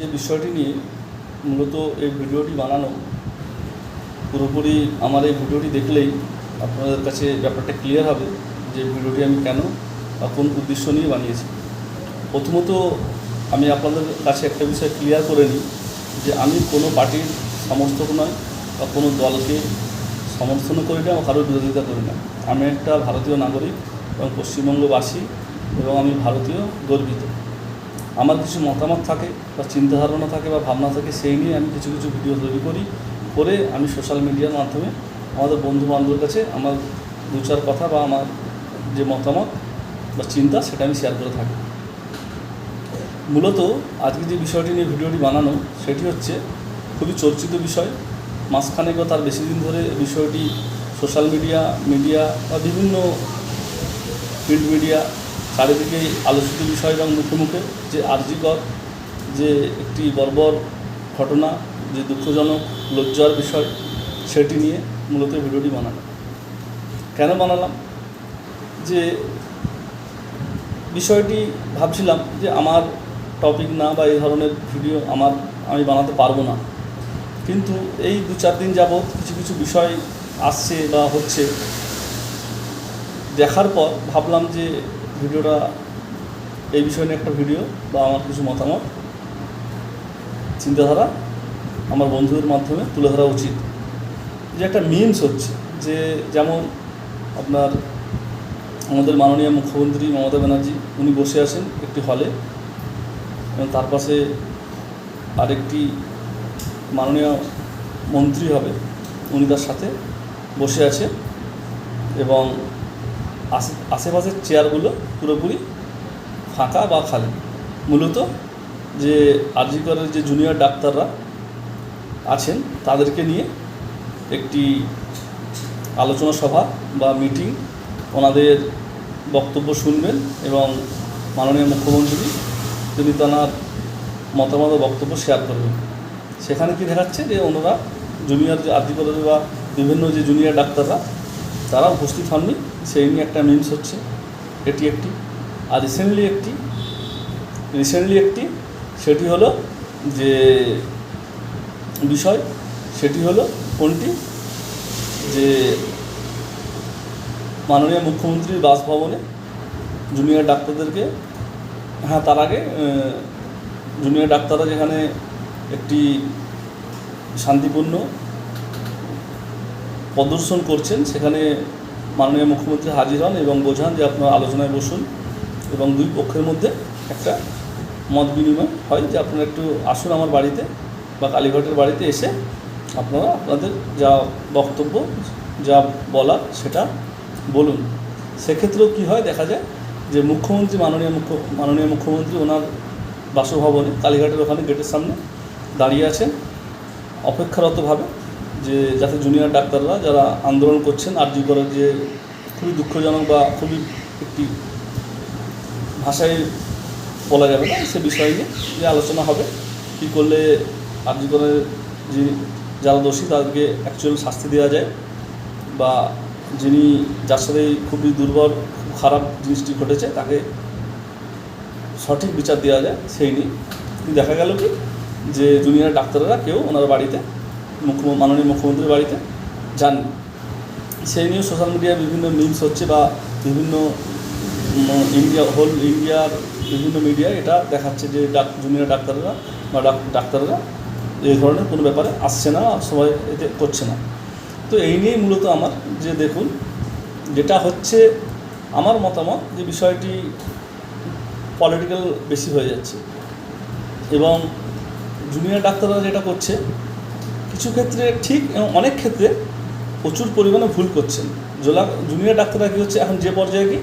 যে বিষয়টি নিয়ে মূলত এই ভিডিওটি বানানো, পুরোপুরি আমার এই ভিডিওটি দেখলেই আপনাদের কাছে ব্যাপারটা ক্লিয়ার হবে যে ভিডিওটি আমি কেন বা কোন উদ্দেশ্য নিয়ে বানিয়েছি। প্রথমত আমি আপনাদের কাছে একটা বিষয় ক্লিয়ার করে নিই যে আমি কোনো পার্টির সমর্থক নয় বা কোনো দলকে সমর্থনও করি না বা কারোর বিরোধিতা করি না। আমি একটা ভারতীয় নাগরিক এবং পশ্চিমবঙ্গবাসী এবং আমি ভারতীয় গর্বিত। আমার কিছু মতামত থাকে বা চিন্তাধারণা থাকে বা ভাবনা থাকে, সেই নিয়ে আমি কিছু কিছু ভিডিও তৈরি করি। করে আমি সোশ্যাল মিডিয়ার মাধ্যমে আমাদের বন্ধু বান্ধবের কাছে আমার দু চার কথা বা আমার যে মতামত বা চিন্তা সেটা আমি শেয়ার করে থাকি। মূলত আজকে যে বিষয়টি নিয়ে ভিডিওটি বানানো, সেটি হচ্ছে খুবই চর্চিত বিষয়। মাঝখানে বা তার বেশি দিন ধরে বিষয়টি সোশ্যাল মিডিয়া মিডিয়া বা বিভিন্ন প্রিন্ট মিডিয়া চারিদিকেই আলোচিত বিষয় এবং মুখে মুখে যে আর্যিকর যে একটি বর্বর ঘটনা, যে দুঃখজনক, লজ্জার বিষয়, সেটি নিয়ে মূলত ভিডিওটি বানানো কেন বানালাম? যে বিষয়টি ভাবছিলাম যে আমার টপিক না বা এই ধরনের ভিডিও আমার, আমি বানাতে পারব না। কিন্তু এই দু চার দিন যাবৎ কিছু কিছু বিষয় আসছে বা হচ্ছে। দেখার পর ভাবলাম যে ভিডিওটা, এই বিষয় নিয়ে একটা ভিডিও বা আমার কিছু মতামত, চিন্তাধারা আমার বন্ধুদের মাধ্যমে তুলে ধরা উচিত। যে একটা মিমস হচ্ছে, যে যেমন আপনার আমাদের মাননীয় মুখ্যমন্ত্রী মমতা ব্যানার্জি, উনি বসে আছেন একটি হলে এবং তার পাশে আরেকটি মাননীয় মন্ত্রী হবে, উনি তার সাথে বসে আছে এবং আশে, আশেপাশের চেয়ারগুলো পুরোপুরি ফাঁকা বা খালি। মূলত যে আরজিকরের যে জুনিয়র ডাক্তাররা আছেন, তাদেরকে নিয়ে একটি আলোচনা সভা বা মিটিং ওনাদের বক্তব্য শুনবেন এবং মাননীয় মুখ্যমন্ত্রী তিনি তাঁর মতামত বক্তব্য শেয়ার করবেন। সেখানে কি দেখাচ্ছে যে ওনারা জুনিয়র যে আরজিকরের বা বিভিন্ন যে জুনিয়র ডাক্তাররা, তারা উপস্থিত হননি। সেই নিয়ে একটা মিমস হচ্ছে। এটি একটি। আর রিসেন্টলি একটি রিসেন্টলি একটি, সেটি হলো যে বিষয়, সেটি হলো কোনটি? যে মাননীয় মুখ্যমন্ত্রীর বাসভবনে জুনিয়র ডাক্তারদেরকে হ্যাঁ তার আগে জুনিয়র ডাক্তাররা যেখানে একটি শান্তিপূর্ণ প্রদর্শন করছেন, সেখানে মাননীয় মুখ্যমন্ত্রী হাজির হন এবং বোঝান যে আপনারা আলোচনায় বসুন এবং দুই পক্ষের মধ্যে একটা মত বিনিময় হয় যে আপনারা একটু আসুন আমার বাড়িতে বা কালীঘাটের বাড়িতে এসে আপনারা আপনাদের যা বক্তব্য, যা বলার সেটা বলুন। সেক্ষেত্রেও কী হয়, দেখা যায় যে মুখ্যমন্ত্রী, মাননীয় মুখ্য, মাননীয় মুখ্যমন্ত্রী ওনার বাসভবনে, কালীঘাটের ওখানে গেটের সামনে দাঁড়িয়ে আছেন অপেক্ষারতভাবে। যে যাতে জুনিয়র ডাক্তাররা যারা আন্দোলন করছেন আরজি করার যে খুবই দুঃখজনক বা খুবই একটি ভাষায় বলা যাবে না, সে বিষয় নিয়ে আলোচনা হবে। কী করলে আরজি করার যে যারা দোষী, তাদেরকে অ্যাকচুয়াল শাস্তি দেওয়া যায় বা যিনি যার সাথে খুবই দুর্বল, খুব খারাপ জিনিসটি ঘটেছে, তাকে সঠিক বিচার দেওয়া যায়, সেই নিয়ে। দেখা গেল কি? যে জুনিয়র ডাক্তাররা কেউ ওনার বাড়িতে মুখ্য মাননীয় মুখ্যমন্ত্রীর বাড়িতে যাননি সেই নিয়ে সোশ্যাল মিডিয়ায় বিভিন্ন মিমস হচ্ছে বা বিভিন্ন ইন্ডিয়া হোল ইন্ডিয়ার বিভিন্ন মিডিয়ায় এটা দেখাচ্ছে যে ডাক জুনিয়র ডাক্তাররা বা ডাক- ডাক্তাররা এই ধরনের কোনো ব্যাপারে আসছে না, সবাই এতে করছে না। তো এই নিয়েই মূলত আমার যে দেখুন, যেটা হচ্ছে আমার মতামত যে বিষয়টি পলিটিক্যাল বেশি হয়ে যাচ্ছে। এবং জুনিয়র ডাক্তাররা যেটা করছে কিছু ক্ষেত্রে ঠিক এবং অনেক ক্ষেত্রে প্রচুর পরিমাণে ভুল করছেন। জোলা জুনিয়র ডাক্তাররা কী হচ্ছে? এখন যে পর্যায়ে কি?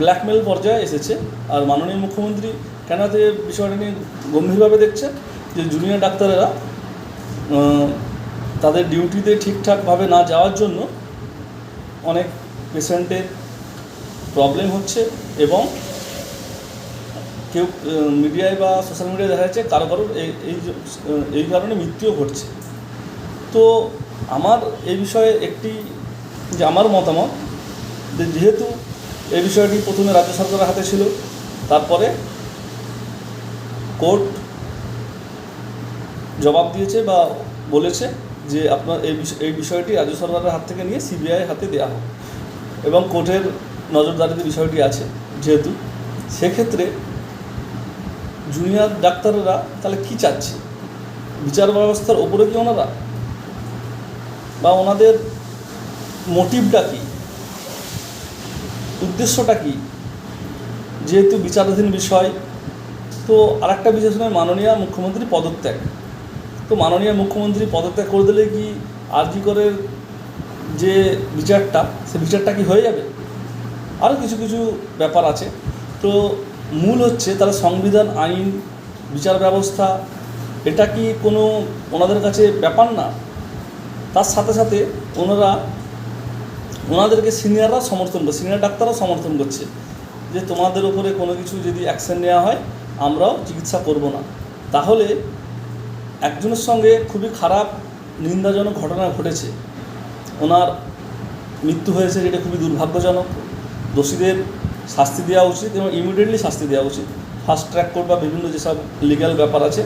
ব্ল্যাকমেল পর্যায়ে এসেছে। আর মাননীয় মুখ্যমন্ত্রী কেন যে বিষয়টা নিয়ে গম্ভীরভাবে দেখছে যে জুনিয়র ডাক্তারেরা তাদের ডিউটিতে ঠিকঠাকভাবে না যাওয়ার জন্য অনেক পেশেন্টের প্রবলেম হচ্ছে এবং কেউ মিডিয়ায় বা সোশ্যাল মিডিয়ায় দেখা যাচ্ছে কারও কারও এই এই কারণে মৃত্যুও ঘটছে। তো আমার এই বিষয়ে একটি যে আমার মতামত, যে যেহেতু এই বিষয়টি প্রথমে রাজ্য সরকারের হাতে ছিল, তারপরে কোর্ট জবাব দিয়েছে বা বলেছে যে আপনার এই এই বিষয়টি রাজ্য সরকারের হাত থেকে নিয়ে সিবিআই হাতে দেওয়া হোক এবং কোর্টের নজরদারিতে বিষয়টি আছে যেহেতু, সেক্ষেত্রে জুনিয়র ডাক্তাররা তাহলে কি চাচ্ছে? বিচার ব্যবস্থার ওপরে কি ওনারা বা ওনাদের মোটিভটা কী? উদ্দেশ্যটা কী? যেহেতু বিচারাধীন বিষয়, তো আরেকটা বিষয় শুনে মাননীয় মুখ্যমন্ত্রী পদত্যাগ। তো মাননীয় মুখ্যমন্ত্রী পদত্যাগ করে দিলে কি আরজি করের যে বিচারটা, সে বিচারটা কি হয়ে যাবে? আরও কিছু কিছু ব্যাপার আছে। তো মূল হচ্ছে তারা সংবিধান, আইন, বিচার ব্যবস্থা, এটা কি কোনো ওনাদের কাছে ব্যাপার না? তার সাথে সাথে ওনারা, ওনাদেরকে সিনিয়ররা সমর্থন করছে সিনিয়র ডাক্তাররাও সমর্থন করছে যে তোমাদের উপরে কোনো কিছু যদি অ্যাকশন নেওয়া হয়, আমরাও চিকিৎসা করব না। তাহলে একজনের সঙ্গে খুবই খারাপ, নিন্দাজনক ঘটনা ঘটেছে। ওনার মৃত্যু হয়েছে যেটা খুবই দুর্ভাগ্যজনক। দোষীদের শাস্তি দেওয়া উচিত এবং ইমিডিয়েটলি শাস্তি দেওয়া উচিত। ফাস্ট ট্র্যাক কোর্ট বা বিভিন্ন যেসব লিগ্যাল ব্যাপার আছে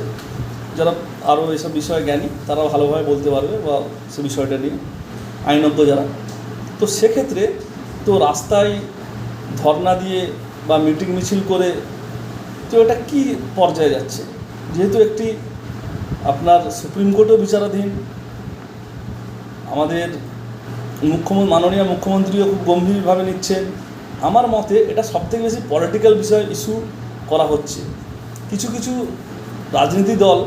যারা আরও এসব বিষয়ে জ্ঞানী তারা ভালোভাবে বলতে পারবে বা সে বিষয়টা নিয়ে আইনজ্ঞ যারা। তো সেক্ষেত্রে তো রাস্তায় ধর্না দিয়ে বা মিটিং মিছিল করে তো এটা কি পর্যায়ে যাচ্ছে? যেহেতু একটি আপনার সুপ্রিম কোর্টও বিচারাধীন, আমাদের মুখ্যমন্ত্রী মাননীয় মুখ্যমন্ত্রীও খুব গম্ভীরভাবে নিচ্ছেন। আমার মতে এটা সবথেকে বেশি পলিটিক্যাল বিষয় ইস্যু করা হচ্ছে। কিছু কিছু রাজনীতি দল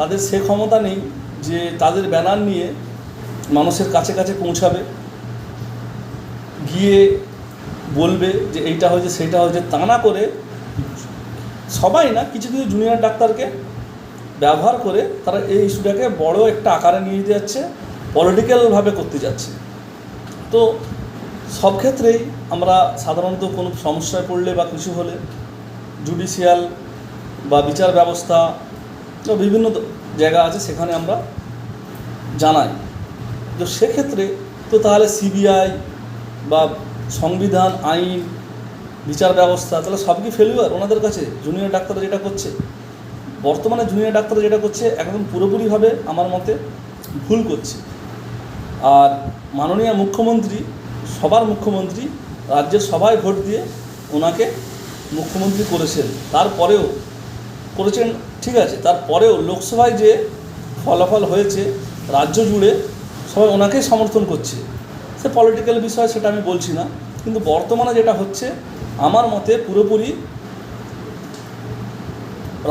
তাদের সে ক্ষমতা নেই যে তাদের ব্যানার নিয়ে মানুষের কাছে কাছে পৌঁছাবে, গিয়ে বলবে যে এইটা হয়েছে, সেইটা হয়েছে, তা না করে সবাই না, কিছু কিছু জুনিয়র ডাক্তারকে ব্যবহার করে তারা এই ইস্যুটাকে বড় একটা আকারে নিয়ে যেতে যাচ্ছে পলিটিক্যালভাবে করতে যাচ্ছে। তো সব ক্ষেত্রেই আমরা সাধারণত কোনো সমস্যায় পড়লে বা কিছু হলে জুডিশিয়াল বা বিচার ব্যবস্থা বা বিভিন্ন জায়গা আছে, সেখানে আমরা জানাই। তো সেক্ষেত্রে তো তাহলে সিবিআই বা সংবিধান, আইন, বিচার ব্যবস্থা, তাহলে সব কি ফেলিওর ওনাদের কাছে জুনিয়র ডাক্তাররা যেটা করছে। বর্তমানে জুনিয়র ডাক্তাররা যেটা করছে, একদম পুরোপুরিভাবে আমার মতে ভুল করছে। আর মাননীয় মুখ্যমন্ত্রী, সবার মুখ্যমন্ত্রী, রাজ্যের সবাই ভোট দিয়ে ওনাকে মুখ্যমন্ত্রী করেছেন। তারপরেও করেছেন ঠিক আছে, তারপরেও লোকসভায় যে ফলাফল হয়েছে, রাজ্য জুড়ে সবাই ওনাকেই সমর্থন করছে। সে পলিটিক্যাল বিষয় সেটা আমি বলছি না, কিন্তু বর্তমানে যেটা হচ্ছে, আমার মতে পুরোপুরি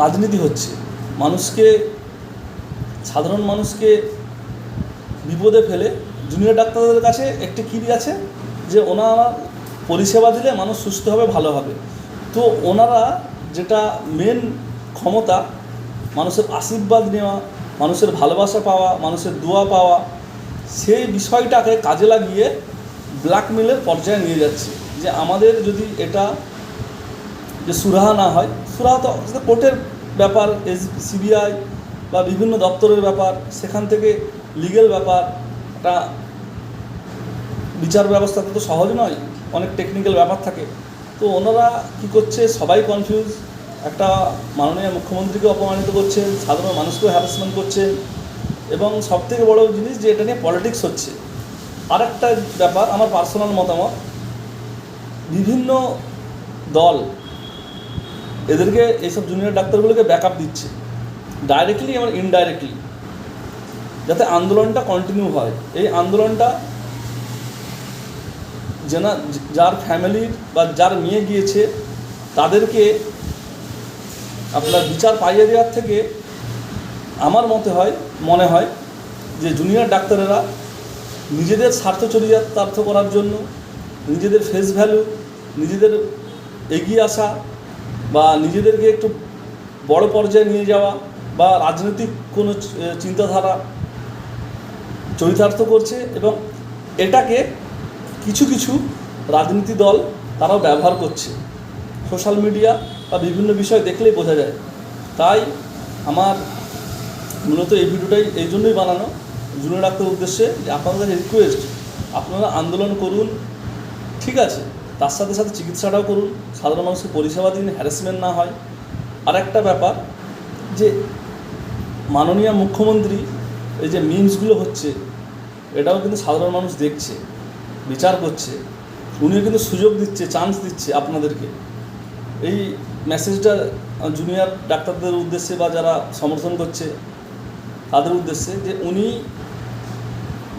রাজনীতি হচ্ছে। মানুষকে, সাধারণ মানুষকে বিপদে ফেলে জুনিয়র ডাক্তারদের কাছে একটি কী আছে যে ওনারা পরিষেবা দিলে মানুষ সুস্থ হবে, ভালো হবে। তো ওনারা যেটা মেন ক্ষমতা মানুষের আশীর্বাদ নেওয়া, মানুষের ভালোবাসা পাওয়া, মানুষের দোয়া পাওয়া, সেই বিষয়টাকে কাজে লাগিয়ে ব্ল্যাকমেলের পর্যায়ে নিয়ে যাচ্ছে। যে আমাদের যদি এটা, যে সুরাহা না হয়, সুরাহা তো কোর্টের ব্যাপার, এস, সিবিআই বা বিভিন্ন দপ্তরের ব্যাপার, সেখান থেকে লিগেল ব্যাপার, একটা বিচার ব্যবস্থাতে তো সহজ নয়, অনেক টেকনিক্যাল ব্যাপার থাকে। তো ওনারা কী করছে? সবাই কনফিউজ একটা মাননীয় মুখ্যমন্ত্রীকে অপমানিত করছেন, সাধারণ মানুষকেও হ্যারাসমেন্ট করছেন এবং সবথেকে বড় জিনিস যে এটা নিয়ে পলিটিক্স হচ্ছে। আর একটা ব্যাপার, আমার পার্সোনাল মতামত, বিভিন্ন দল এদেরকে এইসব জুনিয়র ডাক্তারগুলোকে ব্যাকআপ দিচ্ছে ডাইরেক্টলি এবং ইনডাইরেক্টলি যাতে আন্দোলনটা কন্টিনিউ হয়। এই আন্দোলনটা যেনা যার ফ্যামিলির বা যার মেয়ে গিয়েছে, তাদেরকে আপনার বিচার পাইয়ে দেওয়ার থেকে আমার মতে হয়, মনে হয় যে জুনিয়র ডাক্তারেরা নিজেদের স্বার্থ চরিতার্থ করার জন্য, নিজেদের ফেস ভ্যালু নিজেদের এগিয়ে আসা বা নিজেদেরকে একটু বড় পর্যায়ে নিয়ে যাওয়া বা রাজনৈতিক কোনো চিন্তাধারা চরিতার্থ করছে এবং এটাকে কিছু কিছু রাজনীতি দল তারাও ব্যবহার করছে। সোশ্যাল মিডিয়া বা বিভিন্ন বিষয় দেখলেই বোঝা যায়। তাই আমার মূলত এই ভিডিওটাই এই জন্যই বানানো। জুনিয়র ডাক্তার উদ্দেশ্যে যে আপনাদের রিকোয়েস্ট আপনারা আন্দোলন করুন, ঠিক আছে? তার সাথে সাথে চিকিৎসাটাও করুন। সাধারণ মানুষকে পরিষেবা দিন হ্যারাসমেন্ট না হয়। আর একটা ব্যাপার যে মাননীয় মুখ্যমন্ত্রী এই যে মিমসগুলো হচ্ছে, এটাও কিন্তু সাধারণ মানুষ দেখছে, বিচার করছে। উনিও কিন্তু সুযোগ দিচ্ছে চান্স দিচ্ছে আপনাদেরকে। এই মেসেজটা জুনিয়র ডাক্তারদের উদ্দেশ্যে বা যারা সমর্থন করছে, তাদের উদ্দেশ্যে যে উনি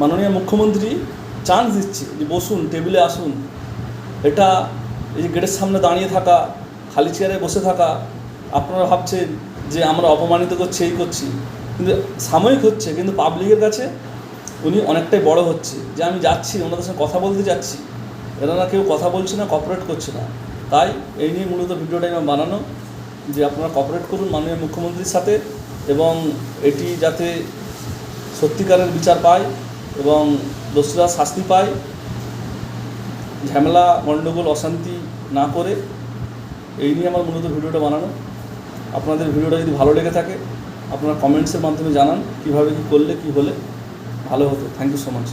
মাননীয় মুখ্যমন্ত্রী চান্স দিচ্ছে যে বসুন টেবিলে আসুন। এটা এই যে গেটের সামনে দাঁড়িয়ে থাকা, খালি চেয়ারে বসে থাকা, আপনারা ভাবছেন যে আমরা অপমানিত করছি, এই করছি। কিন্তু সাময়িক হচ্ছে, কিন্তু পাবলিকের কাছে উনি অনেকটাই বড় হচ্ছে। যে আমি যাচ্ছি, ওনাদের সঙ্গে কথা বলতে যাচ্ছি। এনারা কেউ কথা বলছে না কপারেট করছে না। তাই এই নিয়ে মূলত ভিডিওটা আমার বানানো, যে আপনারা কপারেট করুন মাননীয় মুখ্যমন্ত্রীর সাথে এবং এটি যাতে সত্যিকারের বিচার পায় এবং দোষীরা শাস্তি পায়, ঝামেলা, গণ্ডগোল, অশান্তি না করে এই নিয়ে আমার মূলত ভিডিওটা বানানো। আপনাদের ভিডিওটা যদি ভালো লেগে থাকে, আপনারা কমেন্টসের মাধ্যমে জানান কীভাবে, কী করলে, কী হলে ভালো হতো। Thank you so much